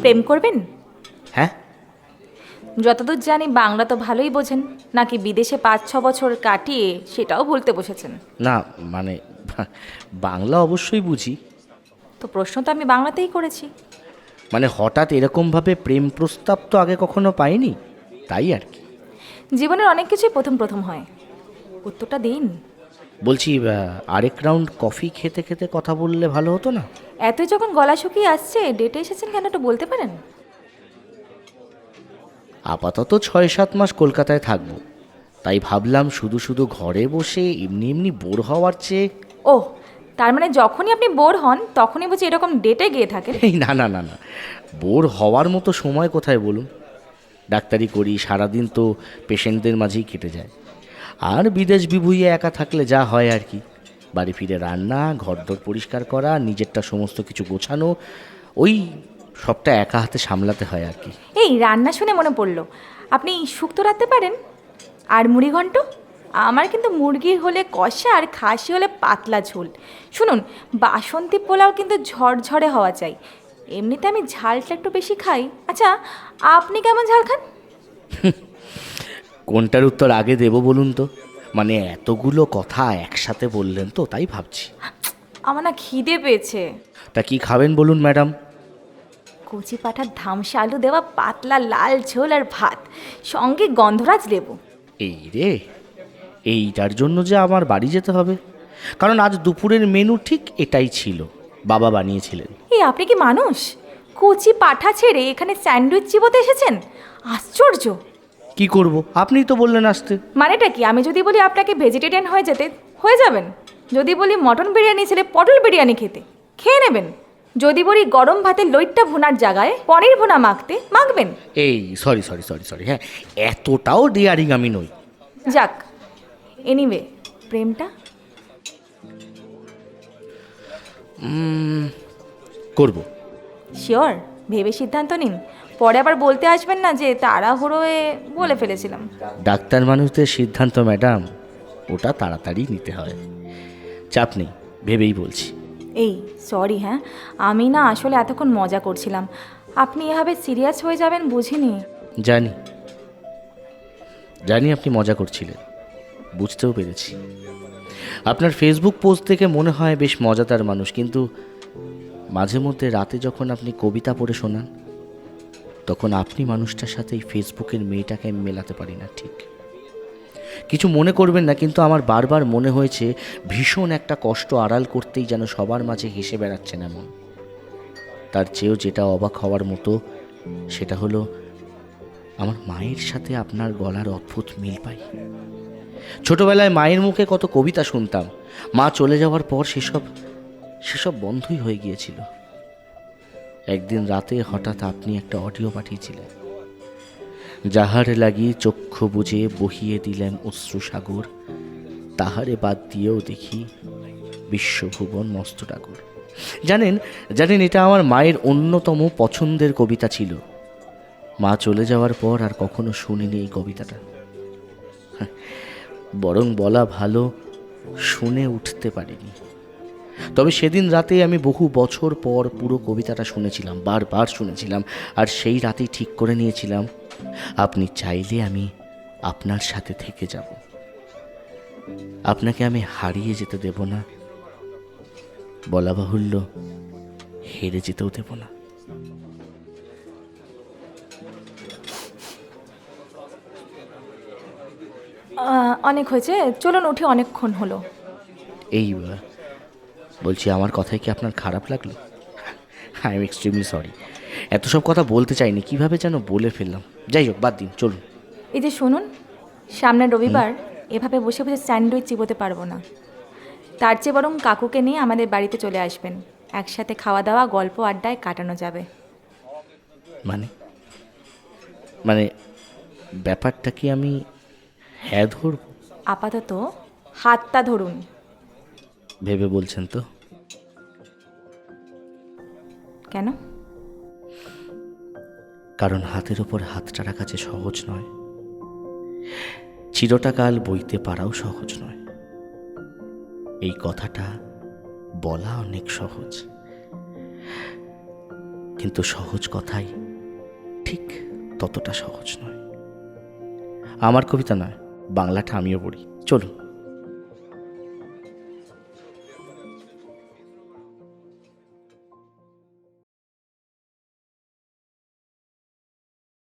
প্রেম করবেন? হ্যাঁ। যতদূর জানি বাংলা তো ভালোই বোঝেন নাকি বিদেশে পাঁচ ছ বছর কাটিয়ে সেটাও বলতে বসেছেন? না মানে বাংলা অবশ্যই বুঝি। তো প্রশ্ন তো আমি বাংলাতেই করেছি। মানে হঠাৎ এরকমভাবে প্রেম প্রস্তাব তো আগে কখনো পাইনি? তাই আর কি। জীবনের অনেক কিছুই প্রথম প্রথম হয়। উত্তরটা দিন। বলছি আরেক রাউন্ড কফি খেতে খেতে কথা বললে ভালো হতো না? এতই যখন গলা শুকিয়ে আসছে ডেটে এসেছেন কেন একটু বলতে পারেন? আপাতত ছয় সাত মাস কলকাতায় থাকব। তাই ভাবলাম শুধু শুধু ঘরে বসে এমনি এমনি বোর হওয়ার চেয়ে ও তার মানে যখনই আপনি বোর হন তখনই বুঝি এরকম ডেটে গিয়ে থাকেন? এই না না না না। বোর হওয়ার মতো সময় কোথায় বলুন? ডাক্তারি করি সারাদিন তো পেশেন্টদের মাঝেই কেটে যায়। আর বিদেশ বিভুইয়ে একা থাকলে যা হয় আর কি। বাড়ি ফিরে রান্না ঘরদোর পরিষ্কার করা নিজেরটা সমস্ত কিছু গোছানো ওই সবটা একা হাতে সামলাতে হয় আর কি। এই রান্না শুনে মনে পড়ল। আপনি শুক্তো রাখতে পারেন? আর মুড়ি ঘন্ট? আমার কিন্তু মুরগি হলে কষা আর খাসি হলে পাতলা ঝোল। শুনুন বাসন্তী পোলাও কিন্তু ঝরঝরে হওয়া চাই। এমনিতে আমি ঝালটা একটু বেশি খাই। আচ্ছা আপনি কেমন ঝাল খান? কোনটার উত্তর আগে দেব বলুন তো? মানে এতগুলো কথা একসাথে বললেন তো তাই ভাবছি। আমার না খিদে পেয়েছে। তা কি খাবেন বলুন ম্যাডাম? কচি পাঠার ধামসা আলু দেওয়া পাতলা লাল ঝোল আর ভাত সঙ্গে গন্ধরাজ লেবু। এই রে এইটার জন্য যে আমার বাড়ি যেতে হবে। কারণ আজ দুপুরের মেনু ঠিক এটাই ছিল বাবা বানিয়েছিলেন। এই আপনি কি মানুষ? কচি পাঠা ছেড়ে এখানে স্যান্ডউইচ চিবোতে এসেছেন? আশ্চর্য! কি করব? আপনিই তো বললেন আসতে। মানেটা কি? আমি যদি বলি আপনাকে ভেজিটেরিয়ান হয়ে যেতে হয়ে যাবেন। যদি বলি মটন বিরিয়ানি ছেলে পটল বিরিয়ানি খেতে খেয়ে নেবেন। যদি বলি গরম ভাতে লইট্টা ভুনার জায়গায় পনির ভুনা মাখতে মাখবেন। এই সরি সরি সরি সরি হ্যাঁ এতটাও ডিয়ারিং আমি নই। যাক এনিওয়ে প্রেমটা? করব। শিওর ভেবে সিদ্ধান্ত নিন। পরে আবার বলতে আসবেন না যে তাড়াহুড়োয় বলে ফেলেছিলাম। ডাক্তার মানুষদের সিদ্ধান্ত ম্যাডাম ওটা তাড়াতাড়ি নিতে হয়। চাপ নেই ভেবেই বলছি। এই সরি হ্যাঁ আমি না আসলে এতক্ষণ মজা করছিলাম। আপনি এভাবে সিরিয়াস হয়ে যাবেন বুঝিনি। জানি। জানি আপনি মজা করছিলেন। বুঝতেও পেরেছি। আপনার ফেসবুক পোস্ট থেকে মনে হয় বেশ মজাদার মানুষ কিন্তু মাঝে মধ্যে রাতে যখন আপনি কবিতা পড়ে শোনান তখন আপনি মানুষটার সাথে এই ফেসবুকের মেয়েটাকে আমি মেলাতে পারি না, ঠিক। কিছু মনে করবেন না, কিন্তু আমার বারবার মনে হয়েছে ভীষণ একটা কষ্ট আড়াল করতেই যেন সবার মাঝে হেসে বেড়াচ্ছেন এমন। তার চেয়েও যেটা অবাক হওয়ার মতো, সেটা হলো আমার মায়ের সাথে আপনার গলার অদ্ভুত মিল পাই। ছোটবেলায় মায়ের মুখে কত কবিতা শুনতাম। মা চলে যাওয়ার পর সেসব সেসব বন্ধই হয়ে গিয়েছিল। একদিন রাতে হঠাৎ আপনি একটা অডিও পাঠিয়েছিলেন। যাহার লাগি চক্ষু বুঝে বহিয়ে দিলেন অশ্রুসাগর তাহারে বাদ দিয়েও দেখি বিশ্বভুবন মস্ত ঠাকুর জানেন জানেন, এটা আমার মায়ের অন্যতম পছন্দের কবিতা ছিল। মা চলে যাওয়ার পর আর কখনো শুনিনি এই কবিতাটা। বরং বলা ভালো, শুনে উঠতে পারিনি। তবে সেদিন রাতে আমি বহু বছর পর পুরো কবিতাটা শুনেছিলাম বারবার শুনেছিলাম আর সেই রাতেই ঠিক করে নিয়েছিলাম আপনি চাইলে আমি আপনার সাথে থেকে যাব। আপনাকে আমি হারিয়ে যেতে দেব না বলা বাহুল্য হেরে যেতেও দেব না। অনেক হয়েছে চলুন উঠে অনেকক্ষণ হলো। এই আহ, বলছি আমার কথায় কি আপনার খারাপ লাগল? I am extremely sorry. এত সব কথা বলতে চাইনি কীভাবে যেন বলে ফেললাম। যাই হোক বাদ দিন চলুন। এই যে শুনুন সামনের রবিবার এভাবে বসে বসে স্যান্ডউইচ চিবোতে পারব না। তার চেয়ে বরং কাকুকে নিয়ে আমাদের বাড়িতে চলে আসবেন। একসাথে খাওয়া দাওয়া গল্প আড্ডায় কাটানো যাবে। মানে? মানে ব্যাপারটা কি আমি হ্যাঁ ধরব? আপাতত হাতটা ধরুন। ভেবে বলছেন তো। কেন? কারণ হাতের ওপর হাতটা রাখা যে সহজ নয় চিরটাকাল বইতে পারাও সহজ নয়। এই কথাটা বলা অনেক সহজ কিন্তু সহজ কথাই ঠিক ততটা সহজ নয়। আমার কবিতা নয় বাংলাটা আমিও পড়ি। চলুন।